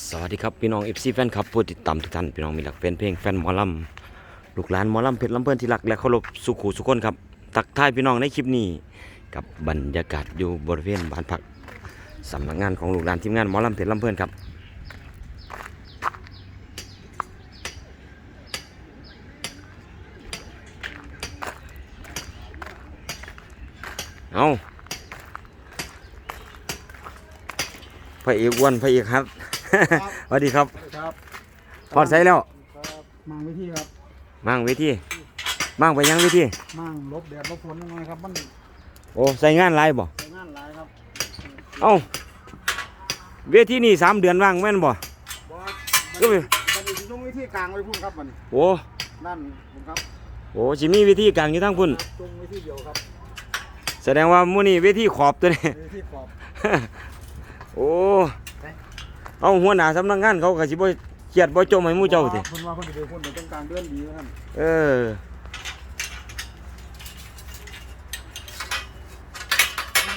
สวัสดีครับพี่น้อง FC แฟนคลับผู้ติดตามทุกท่านพี่น้องมีหลักแฟนเพลงแฟนมอลำลูกหลานมอลำเพชรลำเพื่อนที่รักและเคารพสุขูสุขคนครับตักทายพี่น้องในคลิปนี้ กับบรรยากาศอยู่บริเวณบ้านพักสำนักงานของลูกหลานทีมงานมอลำเพชรลำเพื่อนครับเอาพระเอกวันพระเอกฮัท สวัสดีครับครับพอดใส่แล้วครับมั่งวิธีครับมั่งเวทีมั่งไปยังเวทีมั่งลบแดดลบฝนยังไงครับมันโอ้ใส่งานหลายบ่ใช้งานหลายครับเอ้าเวทีนี่สามเดือนว่างแม่นบ่บอสก็ไปมันอยู่ตรงวิธีกลางไว้พุ่นครับมันโอ้นั่นผมครับโอ้สิมีเวทีกลางอยู่ทั้งพุ่นตรงวิธีเดียวครับ แสดงว่ามื้อนี้เวทีขอบตัวนี้วิธีขอบโอ้ เอาหัวหน้าสำนักงานเขาก็สิบ่เครียดบ่จมให้หมู่เจ้าติคุณว่าคนเดียวคนเดียวตรงกลางเดือนดีครับเออ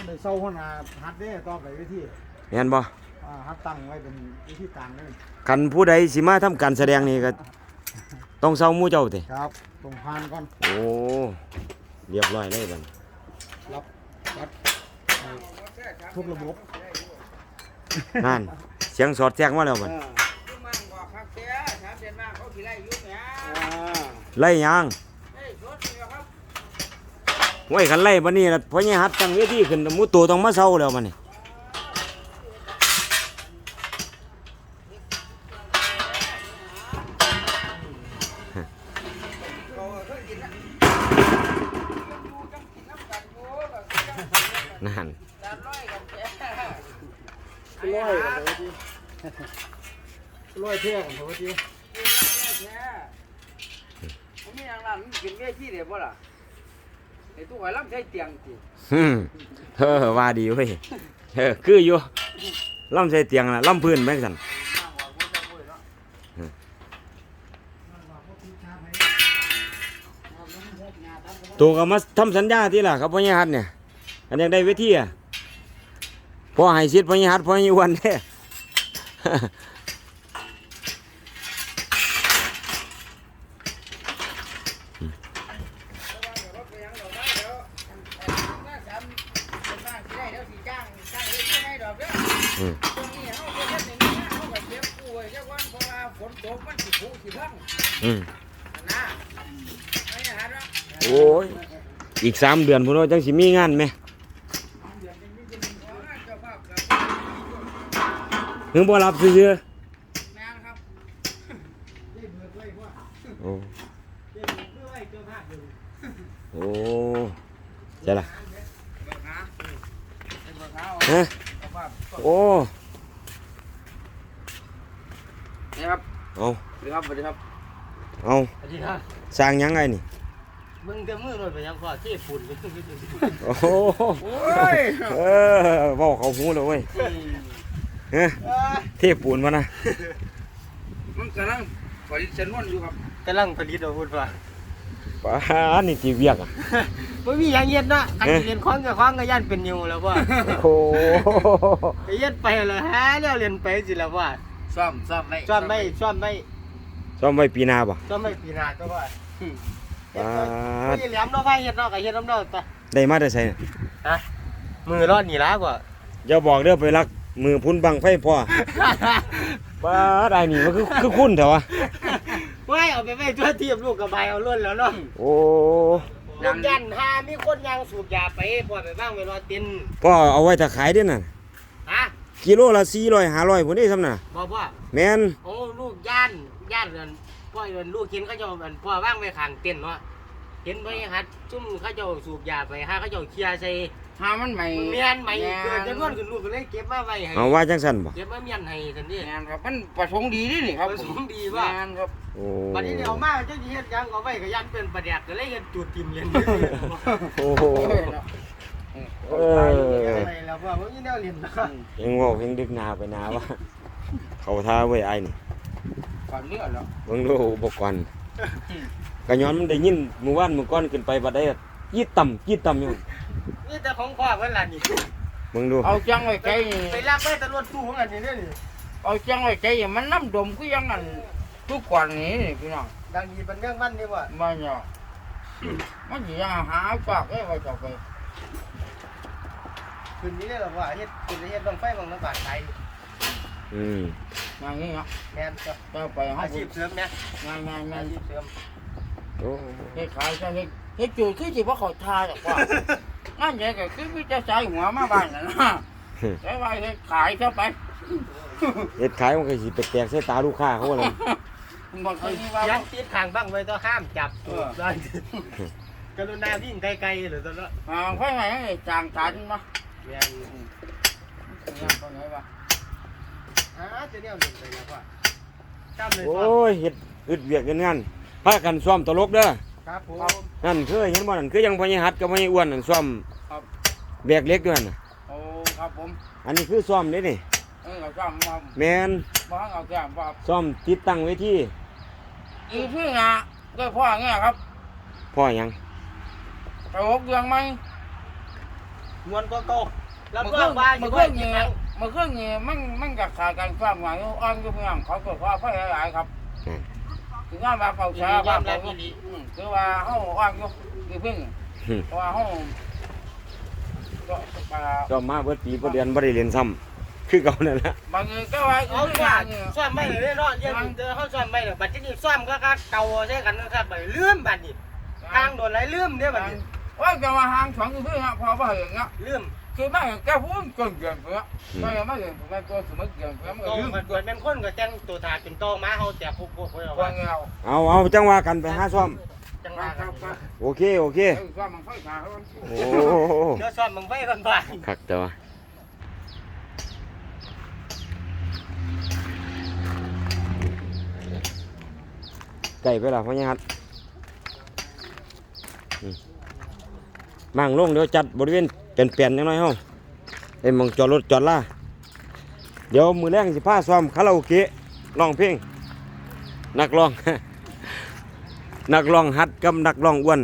ในเศร้าหัวหน้าฮัดเด้ต่อไปวิธีแม่นบ่อ่าฮัดตั้งไว้เป็นวิธีกลางเลยคันผู้ใดสิมาทำการแสดงนี่ก็ ต้องเซาหมู่เจ้าติครับตรงพานก่อนโอ้เรียบร้อยเลยบัดรับรับทุกระบบ นั่น เสียงสอดแทรกมาแล้วบัดอ่ามั่งบอกครับเสียถามเสียมากเขาขี่ไล่อยุ่งเนี่ยอ่าไล่ยางเฮ้ยรถนี่ครับไว้คันไล่บัดนี้ล่ะเพราะเนี่ยฮัดตั้งเวทีขึ้นหมู่โตต้องมาเซาแล้วบัดนี้ เขาเคยกินนะดูจังกินน้ำกันโอ้แบบจัง นั่น จานร้อยกับเสีย ร้อยกันเถอะที ร้อยเท่กันเถอะทีกินแล้วแท้ผมมีอย่างนั้นกินเวทีเดียวบ่ล่ะไอ้ตู้หอยลำใช้เตียงจีฮึมเออว่าดีเว้ยเออคืออยู่ล่ำใส่เตียงล่ะล่ำพื้นแม่งสันมั่งบอกว่าจะพูดเนาะตัวก็มาทำสัญญาที่ล่ะครับพ่อใหญ่ฮัดเนี่ย อันยังได้เวทีอะพ่อให้สิทธิ์พ่อใหญ่ฮัดพ่อใหญ่อ้วันเด้ร อกโอ้ย อีกสามเดือนพุ่นว่าจังสิมีงานไหมเจ้าภาพกับถึงบ่รับซื้อแม่นครับๆโอ้โอ้ใช่ล่ะเบิกหาเป็นเบิกหาฮะเจ้าภาพ โอ้นี่ครับเอาสวัสดีครับสวัสดีครับเอาสวัสดีครับสร้างหยังไงนี่มึงจะมือรถไปยังพอที่ฝุ่นเลยโอ้โหโอ้ยเออบอกเขาหูเลยเว้ยเฮ้ยเทพปูนมานะมันกำลังผลิตชนวนอยู่ครับกำลังผลิตเอาพูดว่า ป้านี่จีเวียกอะไม่มีหยังเย็นนะกันสิเรียนคล้องกับคล้องกับย่านเป็นนิวแล้วว่าโอ้โหไปเย็นไปเลยฮะแล้วเรียนไปสิแล้วว่าซ่อมซ่อมไม่ซ่อมไม่ซ่อมไม่ซ่อมไว้ปีหนาบ่ซ่อมไม่ปีหนาก็ว่าป้าไม่ดได้แหลมเนาะไฟเฮ็ดเนาะก็เฮ็ดน้ำเนาะตะได้มาได้ใส่น่ะฮะมือรอดนี่ล้ากว่าอย่าบอกเด้อไปรักมือพุ่นบังไฟพ่อป้าดไอ้นี่มันคือคือคุณเถอะวะไม่ เอาไปไว้ตัวเทียบลูกกับใบเอาล้นแล้วเนาะโอ้ลูกยันหามีคนยังสูบยาไปพอไปบ้างไปรอตินพ่อเอาไว้ถ้าขายเด้อน่ะฮะกิโลละ400 500พุ่นนี่ซ้ำน่ะบ่พ่อแม่นโอ้ลูกย่านย่านเรือนพ่อเรือนลูกกินเขาเจะอันพ่อว่างไปข้างเต็นท์เนาะ เห็นไปหัดซุ่มเขาเจ้าสูบยาไปหาเขาเจ้าเคลียร์ใส่หามันใหม่เมียนใหม่เกิดจำนวนขึ้นลูกก็เลยเก็บมาไว้ให้เอาว่าจังซั่นบ่เก็บมาเมียนให้ทันทีแม่นครับมันประสงค์ดีนี่นี่ครับประสงค์ดีว่าแม่นครับ โอ้บัดนี้เนี่ยเอามาเจ้าสิเฮ็ดหยังก็ไว้ก็ยันเป็นประแดกก็เลยเฮ็ดจุดทิมเรียนโอ้โหเออไปแล้วพ่อบ่มีแนวเรียนนะยังเว่าเพียงดึกหนาไปหนาว่าเขาท่าไว้ไอ้นี่ก่อนเลือดแล้วเบิ่งดูอุปกรณ์ กระย้อนมันได้ยินมือว่านมือก้อนขึ้นไปบัดได้ยีดต่ำยีดต่ำอยู่นี่แต่ของพ่อเพิ่นล่ะนี่เบิ่งดูเอาจังไว้ใกล้ไปลากไปตำรวจตู้ของอันนี้เด้อนี่เอาจังไว้ใจอย่ามันน้ำดมคือยังนั่นทุกกว่านี้นี่พี่น้องดังดีเป็นเรื่องวันนี่ว่ามาเนาะมันสิยังหาปากให้ไว้เจ้าไปคืนนี้ได้หรอว่าเฮ็ดคืนนี้เฮ็ดบังไฟบังน้ำบาดไทยอืมอย่างนี้เนาะแม่นก็เจ้าไปห้ออางชีพเสริมเนี่ยงานงานงาอานชีพเสริม โอ้เฮ็ดขายซะเฮ็ดเฮ็ดจูดคือสิบ่เข้าทาหรอกว่างานใหญ่ก็คือมีแต่ใส่หัวมาบ้านนั่นนะแต่ว่าเฮ็ดขายซะไปเฮ็ดขายมันก็สิแปลกๆใส่ตาลูกค้าเขาว่าเลยบ่เคยมีว่ายันติดข้างบ้างไว้ต้องห้ามจับเออได้กรุณาวิ่งไกลๆหรือตอนนั้นอ่าไฟไหม้ให้จางตันมาแม่นอย่างตอนไหนวะอ่าจะเนี่ยหนึ่งไปแล้วว่าจำเลยโอ้ยเฮ็ดอึดเวียกกันงาน พากันซ้อมตลกเด้อครับผม นั่นคือเห็นบ่นั่นคือยังพ่อใหญ่หัดกับพ่อใหญ่อ้วนนั่นซ้อมครับ แบกเหล็กด้วยนั่นน่ะโอ้ครับผมอันนี้คือซ้อมเด้นี่เออเราจ้างมาแม่นบ้านเราจ้างว่าซ้อมติดตั้งเวทีอีพี่นะก็พ่อเงี้ยครับพ่อหยังตลกยังไหมมวนก็โตรับมันรเคอรื่งองว่าอมันยู่เคว่ารื่องอีเงี้กยครั้งมันเครื่องเงี้ยมันมันกับขาการฟังหวานอ่อนก็เพื่อนเขาเกิดว่าไฟหลายๆครับ ถึงว่ามาเป่าชาบ้างคือว่าเขาอ่อนก็คือพึ่งเพราะว่าเขาก็ปลาซ้อมมาเบิดปีบ่เดือนบ่ได้เรียนซ้ำคือเก่านั่นแหละบางทีก็ว่าเอาคือว่าว่าเนี่ยซ่อมไม่เลยเนาะยังเจอเขาซ่อมไม่เลยบัดนี้ซ่อมก็เก่าใช่กันนะครับไปลืมบัดนี้ทางโดนไรลืมเนี่ยบัดนี้ว่าจะมาหางสองคือพึ่งอะพอมาเห็นอะลืม คือไม่แกพูดเกินเกินเพื่อไม่ไม่เกินไม่ก็สมมติเกินเพื่อมันโตก็ลืมมันเกิดเป็นคนก็จังตัวถาเป็นโตมาเขาแต่พวกพวกเอาว่าว่าเงาเอาเอาจังว่ากันไปหาซ้อมจังคว่ารับครับโอเคโอเคเออว่ามันค่อยขาเขาโอ้เดี๋ยวซ่อมมึงไว้กันบ้างคักแต่ว่าไก่ไปล่ะพ่อใหญ่หัดอืมมั่งลงเดี๋ยวจัดบริเวณ เปลี่ยนๆจังหน่อยเฮาไอ้หมองจอดรถจอดล่าเดี๋ยวมือแรงสิพาซ้อมคาราโอเกะร้องเพลงนักร้อง นักร้องฮัดกับนักร้องอ้วน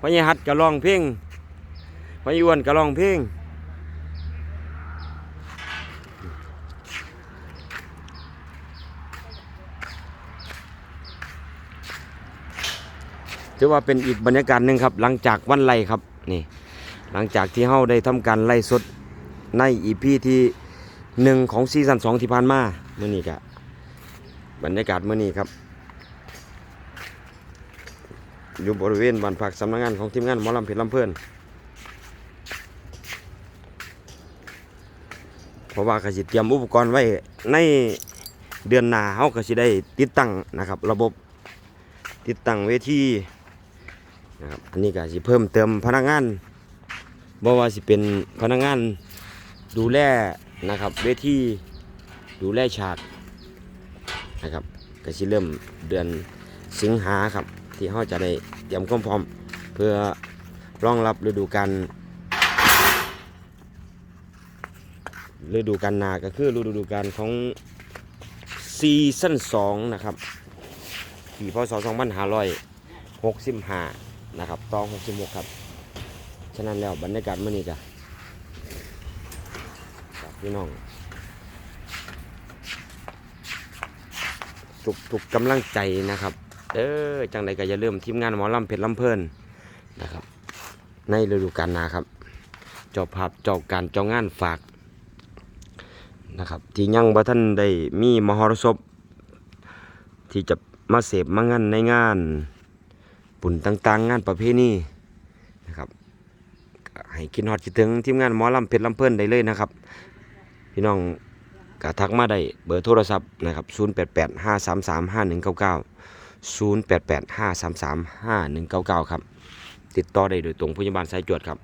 พญ่ฮัดก็ร้องเพลงพญอ้วนก็ร้องเพลงถือว่าเป็นอีกบรรยากาศหนึ่งครับ หลังจากวันไล่ครับนี่ หลังจากที่เฮาได้ทำการไล่สดในอีพีที่หนึ่งของซีซั่นสองที่ผ่านมาเมื่อนี้กะบรรยากาศเมื่อนี้ครับ อยู่บริเวณบ้านพักสำนักงานของทีมงานหมอลำเพชรลำเพลินเพราะว่ากสิเตรียมอุปกรณ์ไว้ในเดือนหน้าเฮาก็สิได้ติดตั้งนะครับ ระบบติดตั้งเวทีนะครับอันนี้ก็สิเพิ่มเติมพนักงาน บ่ว่าสิเป็นพนักงานดูแลนะครับเวทีดูแลฉากนะครับก็สิเริ่มเดือนสิงหาครับ ที่เขาจะได้เตรียมความพร้อม เพื่อรองรับฤดูกาลฤดูกาลนาก็คือฤดูกาลของซีซั่น2นะครับปีพศ2565นะครับต่อ66 ครับ ฉะนั้นแล้วบรรยากาศมื้อนี้ก็ฝากพี่น้องทุกทุกกำลังใจนะครับ เออจังใดก็อย่าลืมทีมงานหมอลำเพชรลำเพลินนะครับ ในฤดูกาลหนาครับเจ้าภาพเจ้าการเจ้างานฝากนะครับ ที่ยังบ่ท่านได้มีมหรสพ ที่จะมาเสพมางานในงานบุญต่างๆ งานประเพณีนะครับก็ ให้คิดฮอดคิดถึงทีมงานหมอลำเพชรลำเพิ่นได้เลยนะครับ พี่น้องก็ทักมาได้เบอร์โทรศัพท์นะครับ088 533 5199 088 533 5199 ครับ ติดต่อได้โดยตรงพยาบาลสายจวดครับ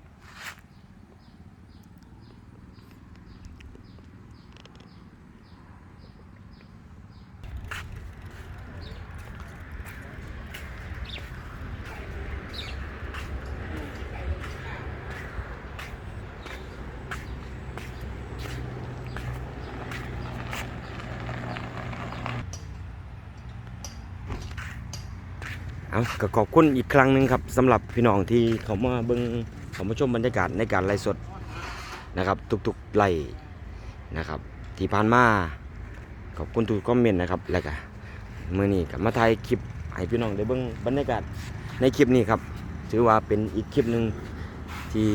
เอาก็ขอบคุณอีกครั้งหนึ่งครับสำหรับพี่น้องที่เขามาเบิ่งเขามาชมบรรยากาศในการไล่สดนะครับ ทุกๆไล่นะครับ ที่ผ่านมาขอบคุณทุกคอมเมนต์นะครับแล้วก็มื้อนี้ก็มาถ่ายคลิปให้พี่น้องได้เบิ่งบรรยากาศในคลิปนี้ครับ ถือว่าเป็นอีกคลิปหนึ่งที่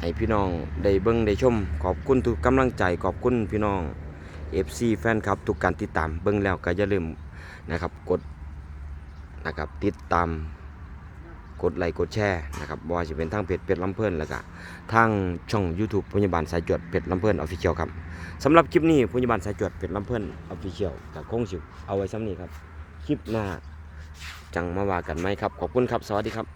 ให้พี่น้องได้เบิ่งได้ชม ขอบคุณทุกกำลังใจขอบคุณพี่น้อง FC แฟนครับทุกการติดตามเบิ่งแล้วก็อย่าลืม นะครับ กดนะครับติดตามกดไลค์กดแชร์นะครับว่าจะเป็นทางเพจเป็ดลำเพิ่นแล้วก็ทางช่อง YouTube พยาบาลสายจวดเป็ดลำเพิ่นออฟฟิเชียลครับสำหรับคลิปนี้พยาบาลสายจวดเป็ดลำเพิ่นออฟฟิเชียลก็คงสิวเอาไว้ซ้ำนี้ครับ คลิปหน้าจังมาว่ากันไหมครับ ขอบคุณครับ สวัสดีครับ